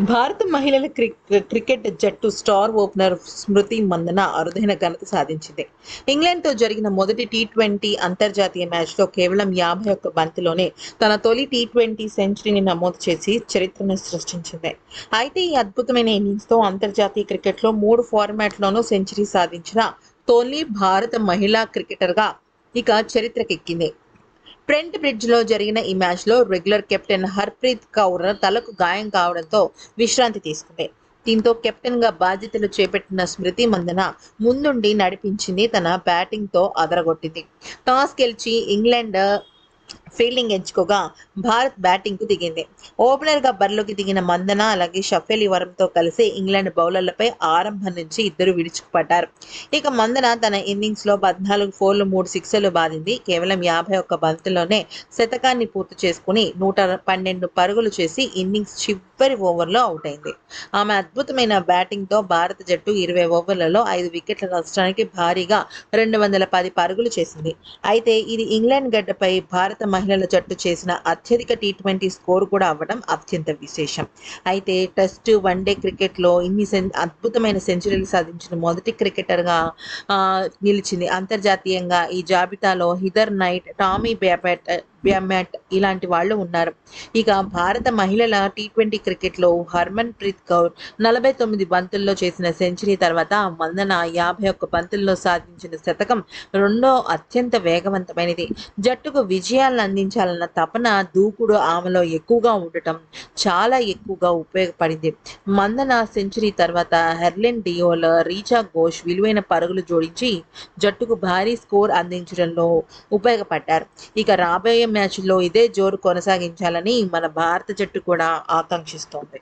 భారత మహిళల crick- cricket జట్టు స్టార్ ఓపెనర్ స్మృతి మందన అరుదైన ఘనత సాధించింది. ఇంగ్లాండ్తో జరిగిన మొదటి టీ ట్వంటీ అంతర్జాతీయ మ్యాచ్లో కేవలం యాభై ఒక్క బంతిలోనే తన తొలి టీ ట్వంటీ సెంచరీని నమోదు చేసి చరిత్రను సృష్టించింది. అయితే ఈ అద్భుతమైన ఇన్నింగ్స్తో అంతర్జాతీయ క్రికెట్లో మూడు ఫార్మాట్లోనూ సెంచరీ సాధించిన తొలి భారత మహిళా క్రికెటర్గా ఇక చరిత్రకెక్కింది. ట్రెంట్ బ్రిడ్జ్లో జరిగిన ఈ మ్యాచ్లో రెగ్యులర్ కెప్టెన్ హర్ప్రీత్ కౌర్ తలకు గాయం కావడంతో విశ్రాంతి తీసుకుంది. దీంతో కెప్టెన్గా బాధ్యతలు చేపట్టిన స్మృతి మందన ముందుండి నడిపించింది తన బ్యాటింగ్తో అదరగొట్టింది. టాస్ గెలిచి ఇంగ్లాండ్ ఫీల్డింగ్ ఎంచుకోగా భారత్ బ్యాటింగ్కు దిగింది. ఓపెనర్గా బరిలోకి దిగిన మందన అలాగే షఫెలి వరంతో కలిసి ఇంగ్లాండ్ బౌలర్లపై ఆరంభం నుంచి ఇద్దరు విడుచుకుపడ్డారు ఇక మందన తన ఇన్నింగ్స్లో పద్నాలుగు ఫోర్లు మూడు సిక్స్లు బాధింది. కేవలం యాభై ఒక్క బంతుల్లోనే శతకాన్ని పూర్తి చేసుకుని నూట పన్నెండు పరుగులు చేసి ఇన్నింగ్స్ చివరి ఓవర్లో అవుట్ అయింది ఆమె అద్భుతమైన బ్యాటింగ్తో భారత జట్టు ఇరవై ఓవర్లలో ఐదు వికెట్ల నష్టానికి భారీగా రెండు వందల పది పరుగులు చేసింది. అయితే ఇది ఇంగ్లాండ్ గడ్డపై భారత మహిళల జట్టు చేసిన అత్యధిక టీ ట్వంటీ స్కోర్ కూడా అవ్వడం అత్యంత విశేషం. అయితే టెస్ట్ వన్డే క్రికెట్లో ఇన్ని సెం అద్భుతమైన సెంచరీలు సాధించిన మొదటి క్రికెటర్గా నిలిచింది అంతర్జాతీయంగా ఈ జాబితాలో హిదర్ నైట్ టామీ బేబెట్ మ్యాట్ ఇలాంటి వాళ్ళు ఉన్నారు. ఇక భారత మహిళల టీ ట్వంటీ క్రికెట్లో హర్మన్ ప్రీత్ కౌర్ నలభై తొమ్మిది బంతుల్లో చేసిన సెంచరీ తర్వాత మందన యాభై ఒక్క బంతుల్లో సాధించిన శతకం రెండో అత్యంత వేగవంతమైనది. జట్టుకు విజయాలను అందించాలన్న తపన దూకుడు ఆమెలో ఎక్కువగా ఉండటం చాలా ఎక్కువగా ఉపయోగపడింది. మందన సెంచరీ తర్వాత హెర్లిన్ డియోల్ రీచా ఘోష్ విలువైన పరుగులు జోడించి జట్టుకు భారీ స్కోర్ అందించడంలో ఉపయోగపడ్డారు. ఇక రాబోయే మ్యాచ్లో ఇదే జోరు కొనసాగించాలని మన భారత జట్టు కూడా ఆకాంక్షిస్తోంది.